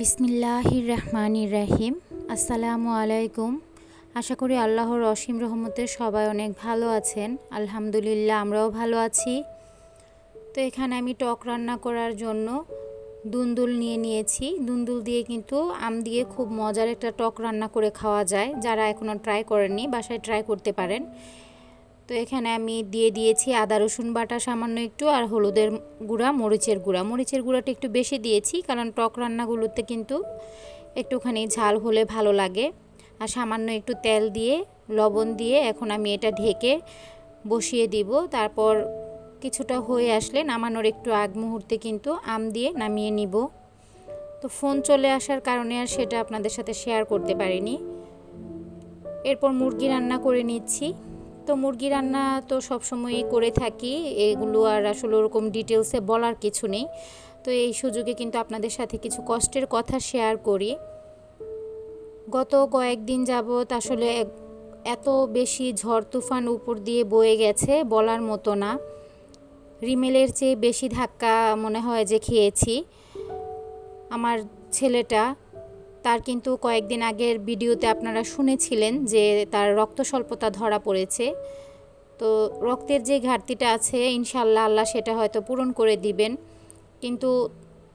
বিসমিল্লাহির রহমানির রাহিম আসসালামু আলাইকুম। আশা করি আল্লাহর অসীম রহমতে সবাই অনেক ভালো আছেন। আলহামদুলিল্লাহ, আমরাও ভালো আছি। তো এখানে আমি টক রান্না করার জন্য দুন্দুল নিয়ে নিয়েছি। দুন্দুল দিয়ে কিন্তু আম দিয়ে খুব মজার একটা টক রান্না করে খাওয়া যায়। যারা এখনও ট্রাই করেননি, বাসায় ট্রাই করতে পারেন। তো এখানে আমি দিয়ে দিয়েছি আদা, রসুন বাটা সামান্য একটু আর হলুদের গুঁড়া, মরিচের গুঁড়া। মরিচের গুঁড়াটা একটু বেশি দিয়েছি কারণ টক রান্নাগুলোতে কিন্তু একটুখানি ঝাল হলে ভালো লাগে। আর সামান্য একটু তেল দিয়ে, লবণ দিয়ে এখন আমি এটা ঢেকে বসিয়ে দিব। তারপর কিছুটা হয়ে আসলে নামানোর একটু আগ মুহূর্তে কিন্তু আম দিয়ে নামিয়ে নিব। তো ফোন চলে আসার কারণে আর সেটা আপনাদের সাথে শেয়ার করতে পারিনি। এরপর মুরগি রান্না করে নিচ্ছি। তো মুরগি রান্না তো সবসময়ই করে থাকি। এগুলো আর আসলে ওরকম ডিটেলসে বলার কিছু নেই। তো এই সুযোগে কিন্তু আপনাদের সাথে কিছু কষ্টের কথা শেয়ার করি। গত কয়েকদিন যাবৎ আসলে এত বেশি ঝড় তুফান উপর দিয়ে বয়ে গেছে বলার মতো না। রিমেলের চেয়ে বেশি ধাক্কা মনে হয় যে খেয়েছি। আমার ছেলেটা তার কিন্তু কয়েকদিন আগের ভিডিওতে আপনারা শুনেছিলেন যে তার রক্ত স্বল্পতা ধরা পড়েছে। তো রক্তের যে ঘাটতিটা আছে ইনশাল্লাহ আল্লাহ সেটা হয়তো পূরণ করে দিবেন। কিন্তু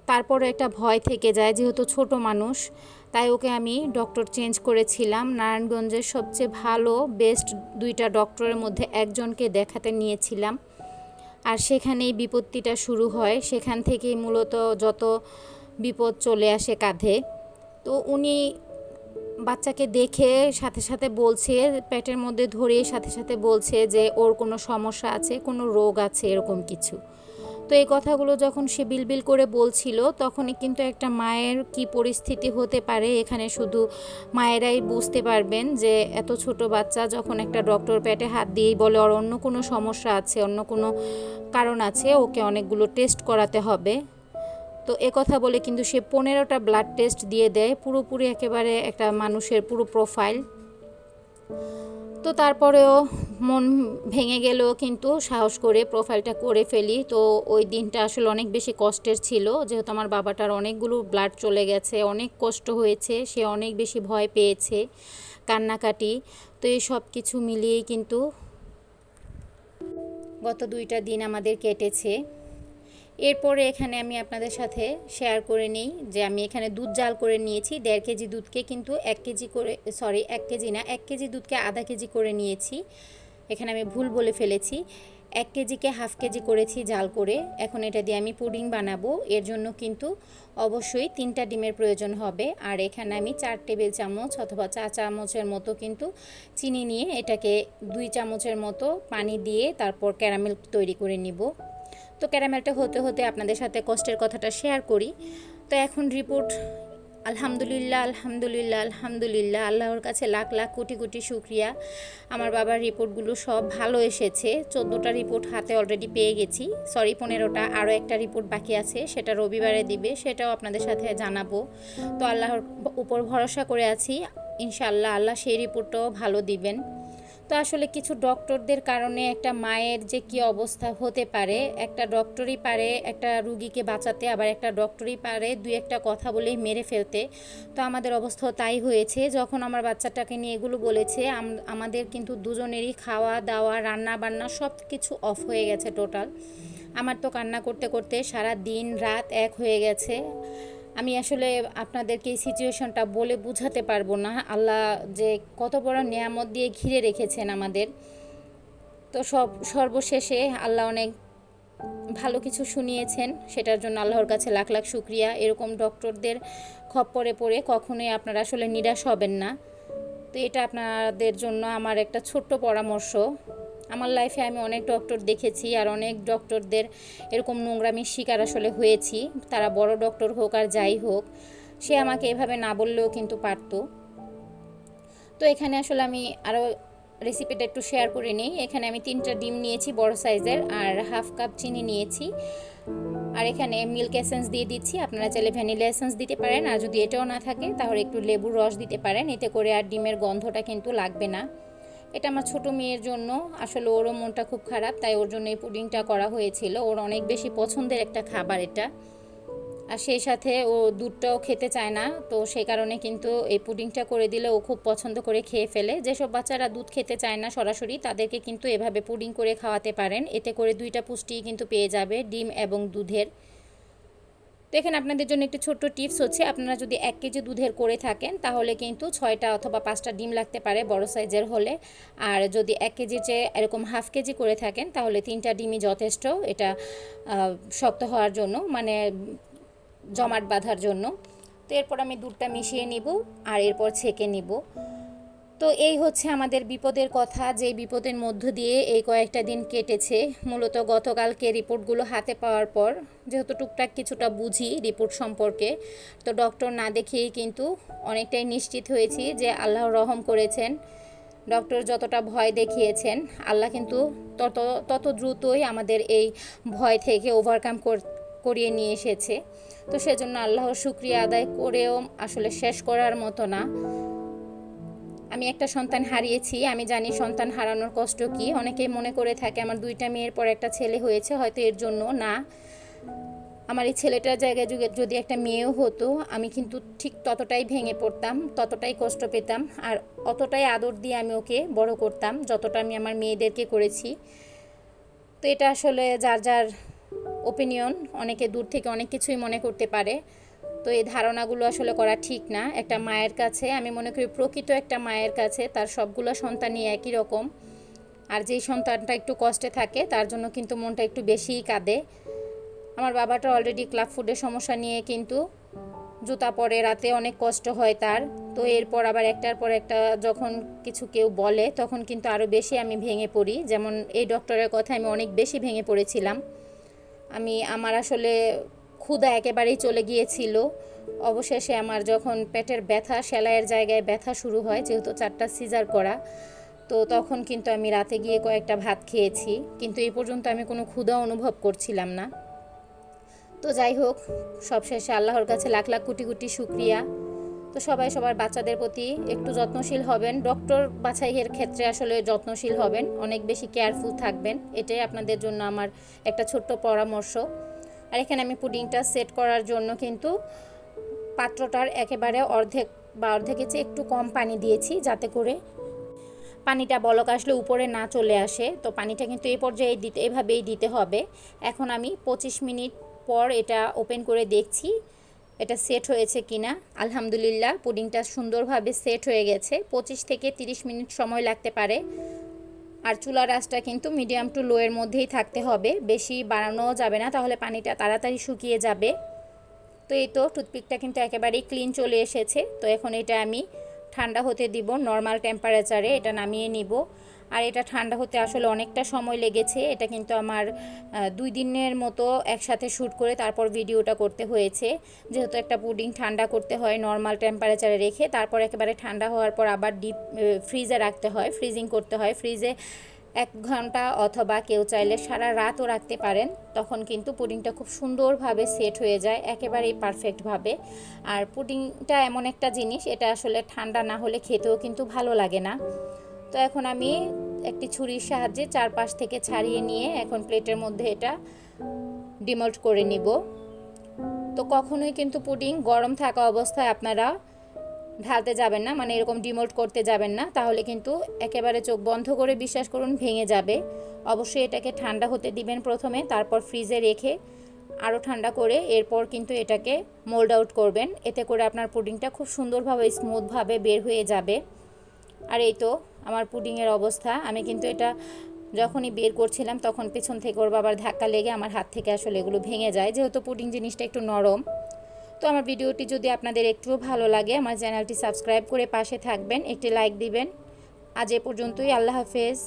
তারপরে একটা ভয় থেকে যায়, যেহেতু ছোট মানুষ, তাই ওকে আমি ডক্টর চেঞ্জ করেছিলাম। নারায়ণগঞ্জের সবচেয়ে ভালো, বেস্ট দুইটা ডক্টরের মধ্যে একজনকে দেখাতে নিয়েছিলাম। আর সেখানেই বিপত্তিটা শুরু হয়। সেখান থেকেই মূলত যত বিপদ চলে আসে কাঁধে। তো উনি বাচ্চাকে দেখে সাথে সাথে বলছে, পেটের মধ্যে ধরিয়ে সাথে সাথে বলছে যে ওর কোনো সমস্যা আছে, কোনো রোগ আছে, এরকম কিছু। তো এই কথাগুলো যখন সে বিলবিল করে বলছিল, তখনই কিন্তু একটা মায়ের কি পরিস্থিতি হতে পারে, এখানে শুধু মায়েরাই বুঝতে পারবেন যে এত ছোট বাচ্চা যখন একটা ডক্টর পেটে হাত দিয়েই বলে ওর অন্য কোনো সমস্যা আছে, অন্য কোনো কারণ আছে, ওকে অনেকগুলো টেস্ট করাতে হবে। তো এ কথা বলে কিন্তু সে পনেরোটা ব্লাড টেস্ট দিয়ে দেয়, পুরোপুরি একেবারে একটা মানুষের পুরো প্রোফাইল তো তারপরেও মন ভেঙে গেলেও কিন্তু সাহস করে প্রোফাইলটা করে ফেলি। তো ওই দিনটা আসলে অনেক বেশি কষ্টের ছিল, যেহেতু আমার বাবাটার অনেকগুলো ব্লাড চলে গেছে, অনেক কষ্ট হয়েছে, সে অনেক বেশি ভয় পেয়েছে কান্নাকাটি। তো এই সব কিছু মিলিয়েই কিন্তু গত দুইটা দিন আমাদের কেটেছে। এরপরে এখানে আমি আপনাদের সাথে শেয়ার করে নিই যে আমি এখানে দুধ জাল করে নিয়েছি, দেড় কেজি দুধকে কিন্তু এক কেজি করে সরি এক কেজি না, এক কেজি দুধকে আধা কেজি করে নিয়েছি। এখানে আমি ভুল বলে ফেলেছি। এক কেজিকে হাফ কেজি করেছি জাল করে। এখন এটা দিয়ে আমি পুডিং বানাবো। এর জন্য কিন্তু অবশ্যই তিনটা ডিমের প্রয়োজন হবে। আর এখানে আমি চার টেবিল চামচ অথবা চা চামচের মতো কিন্তু চিনি নিয়ে এটাকে দুই চামচের মতো পানি দিয়ে তারপর ক্যারামেল তৈরি করে নিব। তো ক্যারামেলটা হতে হতে আপনাদের সাথে কষ্টের কথাটা শেয়ার করি। তো এখন রিপোর্ট, আলহামদুলিল্লাহ আলহামদুলিল্লাহ আলহামদুলিল্লাহ, আল্লাহর কাছে লাখ লাখ কোটি কোটি শুক্রিয়া। আমার বাবার রিপোর্টগুলো সব ভালো এসেছে, চোদ্দোটা রিপোর্ট হাতে অলরেডি পেয়ে গেছি। সরি পনেরোটা, আরও একটা রিপোর্ট বাকি আছে, সেটা রবিবারে দিবে, সেটাও আপনাদের সাথে জানাব। তো আল্লাহর উপর ভরসা করে আছি, ইনশাআল্লাহ আল্লাহ সেই রিপোর্টটাও ভালো দিবেন। তো আসলে কিছু ডক্টরদের কারণে একটা মায়ের যে কি অবস্থা হতে পারে, একটা ডক্টরই পারে, একটা রুগীকে বাঁচাতে, আবার একটা ডক্টরই পারে দুই একটা কথা বলেই মেরে ফেলতে। তো আমাদের অবস্থাও তাই হয়েছে, যখন আমার বাচ্চাটাকে নিয়ে এগুলো বলেছে আমাদের কিন্তু দুজনেরই খাওয়া, দাওয়া রান্না বান্না সব কিছু অফ হয়ে গেছে টোটাল। আমার তো কান্না করতে করতে সারা দিন রাত এক হয়ে গেছে। আমি আসলে আপনাদেরকে এই সিচুয়েশনটা বলে বুঝাতে পারব না। আল্লাহ যে কত বড় নিয়ামত দিয়ে ঘিরে রেখেছেন আমাদের। তো সব, সর্বশেষে আল্লাহ অনেক ভালো কিছু শুনিয়েছেন। সেটার জন্য আল্লাহর কাছে লাখ লাখ শুক্রিয়া। এরকম ডক্টরদের খপ্পরে পড়ে কখনোই আপনারা আসলে নিরাশ হবেন না। তো এটা আপনাদের জন্য আমার একটা ছোট্ট পরামর্শ। আমার লাইফে আমি অনেক ডক্টর দেখেছি আর অনেক ডক্টরদের এরকম নোংরামির শিকার আসলে হয়েছি। তারা বড় ডক্টর হোক আর যাই হোক, সে আমাকে এভাবে না বললেও কিন্তু পারতো। তো এখানে আসলে আমি আরও রেসিপিটা একটু শেয়ার করে নিই। এখানে আমি তিনটা ডিম নিয়েছি, বড় সাইজের আর হাফ কাপ চিনি নিয়েছি। আর এখানে মিল্ক এসেন্স দিয়ে দিচ্ছি। আপনারা চাইলে ভ্যানিলা এসেন্স দিতে পারেন। আর যদি এটাও না থাকে, তাহলে একটু লেবুর রস দিতে পারেন। এতে করে আর ডিমের গন্ধটা কিন্তু লাগবে না। এটা আমার ছোট মেয়ের জন্য। আসলে ওরও মনটা খুব খারাপ, তাই ওর জন্য এই পুডিংটা করা হয়েছিল। ওর অনেক বেশি পছন্দের একটা খাবার এটা। আর সেই সাথে ও দুধটাও খেতে চায় না, তো সেই কারণে কিন্তু এই পুডিংটা করে দিলে ও খুব পছন্দ করে খেয়ে ফেলে। যেসব বাচ্চারা দুধ খেতে চায় না সরাসরি, তাদেরকে কিন্তু এভাবে পুডিং করে খাওয়াতে পারেন। এতে করে দুইটা পুষ্টি কিন্তু পেয়ে যাবে, ডিম এবং দুধের। তো এখানে আপনাদের জন্য একটি ছোট্ট টিপস হচ্ছে, আপনারা যদি এক কেজি দুধের করে থাকেন, তাহলে কিন্তু ছয়টা অথবা পাঁচটা ডিম লাগতে পারে বড় সাইজের হলে। আর যদি এক কেজির চেয়ে এরকম হাফ কেজি করে থাকেন, তাহলে তিনটা ডিমই যথেষ্ট। এটা শক্ত হওয়ার জন্য মানে জমাট বাঁধার জন্য। তো এরপর আমি দুধটা মিশিয়ে নিব, আর এরপর ছেঁকে নিব। তো এই হচ্ছে আমাদের বিপদের কথা, যে বিপদের মধ্য দিয়ে এই কয়েকটা দিন কেটেছে। মূলত গতকালকে রিপোর্টগুলো হাতে পাওয়ার পর, যেহেতু টুকটাক কিছুটা বুঝি রিপোর্ট সম্পর্কে, তো ডক্টর না দেখেই কিন্তু অনেকটাই নিশ্চিত হয়েছি যে আল্লাহ রহম করেছেন। ডক্টর যতটা ভয় দেখিয়েছেন, আল্লাহ কিন্তু তত তত দ্রুতই আমাদের এই ভয় থেকে ওভারকাম করিয়ে নিয়ে এসেছে। তো সেজন্য আল্লাহর শুক্রিয়া আদায় করেও আসলে শেষ করার মতো না। আমি একটা সন্তান হারিয়েছি, আমি জানি সন্তান হারানোর কষ্ট কি। অনেকেই মনে করে থাকে, আমার দুইটা মেয়ের পর একটা ছেলে হয়েছে, হয়তো এর জন্য না। আমার এই ছেলেটার জায়গায় যুগে, যদি একটা মেয়েও হতো, আমি কিন্তু ঠিক ততটাই ভেঙে পড়তাম, ততটাই কষ্ট পেতাম, আর অতটাই আদর দিয়ে আমি ওকে বড় করতাম, যতটা আমি আমার মেয়েদেরকে করেছি। তো এটা আসলে যার যার ওপিনিয়ন অনেকে দূর থেকে অনেক কিছুই মনে করতে পারে। তো এই ধারণাগুলো আসলে করা ঠিক না। একটা মায়ের কাছে, আমি মনে করি প্রকৃত একটা মায়ের কাছে তার সবগুলো সন্তানই একই রকম। আর যেই সন্তানটা একটু কষ্টে থাকে, তার জন্য কিন্তু মনটা একটু বেশিই কাঁদে। আমার বাবাটা অলরেডি ক্লাব ফুডের সমস্যা নিয়ে কিন্তু জুতা পরে রাতে অনেক কষ্ট হয় তার। তো এরপর আবার একটার পর একটা যখন কিছু কেউ বলে, তখন কিন্তু আরও বেশি আমি ভেঙে পড়ি। যেমন এই ডক্টরের কথা আমি অনেক বেশি ভেঙে পড়েছিলাম। আমি, আমার আসলে ক্ষুধা একেবারেই চলে গিয়েছিল। অবশেষে আমার যখন পেটের ব্যথা, সেলাইয়ের জায়গায় ব্যথা শুরু হয়, যেহেতু চারটা সিজার করা, তো তখন কিন্তু আমি রাতে গিয়ে কয়েকটা ভাত খেয়েছি। কিন্তু এই পর্যন্ত আমি কোনো ক্ষুধা অনুভব করছিলাম না। তো যাই হোক, সবশেষে আল্লাহর কাছে লাখ লাখ কোটি কোটি শুক্রিয়া। তো সবাই সবার বাচ্চাদের প্রতি একটু যত্নশীল হবেন। ডক্টর বাছাইয়ের ক্ষেত্রে আসলে যত্নশীল হবেন, অনেক বেশি কেয়ারফুল থাকবেন। এটাই আপনাদের জন্য আমার একটা ছোট্ট পরামর্শ। আর এখানে আমি পুডিংটা সেট করার জন্য কিন্তু পাত্রটার একেবারে অর্ধেক বা অর্ধেকের চেয়ে একটু কম পানি দিয়েছি যাতে করে পানিটা বলক আসলে উপরে না চলে আসে। তো পানিটা কিন্তু এই পর্যায়ে দিতে, এভাবেই দিতে হবে। এখন আমি পঁচিশ মিনিট পর এটা ওপেন করে দেখছি এটা সেট হয়েছে কিনা। আলহামদুলিল্লাহ, পুডিংটা সুন্দরভাবে সেট হয়ে গেছে। পঁচিশ থেকে তিরিশ মিনিট সময় লাগতে পারে। আর চুলার আঁচটা কিন্তু মিডিয়াম টু লোয়ের মধ্যেই থাকতে হবে। বেশি বাড়ানো যাবে না, তাহলে পানিটা তাড়াতাড়ি শুকিয়ে যাবে। তো এই তো টুথপিকটা কিন্তু একেবারেই ক্লিন চলে এসেছে। তো এখন এটা আমি ঠান্ডা হতে দিব নর্মাল টেম্পারেচারে এটা নামিয়ে নিব। আর এটা ঠান্ডা হতে আসলে অনেকটা সময় লেগেছে। এটা কিন্তু আমার দুই দিনের মতো একসাথে শ্যুট করে তারপর ভিডিওটা করতে হয়েছে। যেহেতু একটা পুডিং ঠান্ডা করতে হয় নর্মাল টেম্পারেচারে রেখে তারপর একেবারে ঠান্ডা হওয়ার পর আবার ডিপ ফ্রিজে রাখতে হয় ফ্রিজিং করতে হয়। ফ্রিজে এক ঘণ্টা অথবা কেউ চাইলে সারা রাতও রাখতে পারেন। তখন কিন্তু পুডিংটা খুব সুন্দরভাবে সেট হয়ে যায়, একেবারেই পারফেক্টভাবে আর পুডিংটা এমন একটা জিনিস, এটা আসলে ঠান্ডা না হলে খেতেও কিন্তু ভালো লাগে না। তো এখন আমি একটি ছুরির সাহায্যে চারপাশ থেকে ছাড়িয়ে নিয়ে এখন প্লেটের মধ্যে এটা ডিমল্ট করে নিব। তো কখনোই কিন্তু পুডিং গরম থাকা অবস্থায় আপনারা ঢালতে যাবেন না মানে এরকম ডিমোল্ট করতে যাবেন না, তাহলে কিন্তু একেবারে চোখ বন্ধ করে বিশ্বাস করুন ভেঙে যাবে। অবশ্যই এটাকে ঠান্ডা হতে দিবেন প্রথমে, তারপর ফ্রিজে রেখে আরও ঠান্ডা করে এরপর কিন্তু এটাকে মোল্ড আউট করবেন। এতে করে আপনার পুডিংটা খুব সুন্দরভাবে, স্মুথভাবে বের হয়ে যাবে। আর এই তো আমার পুডিংয়ের অবস্থা। আমি কিন্তু এটা যখনই বের করছিলাম তখন পেছন থেকে ওর বাবার ধাক্কা লেগে আমার হাত থেকে আসলে এগুলো ভেঙে যায়। যেহেতু পুডিং জিনিসটা একটু নরম। তো আমার ভিডিওটি যদি আপনাদের একটুও ভালো লাগে, আমার চ্যানেলটি সাবস্ক্রাইব করে পাশে থাকবেন, একটি লাইক দিবেন। আজ এ পর্যন্তই, আল্লাহ হাফেজ।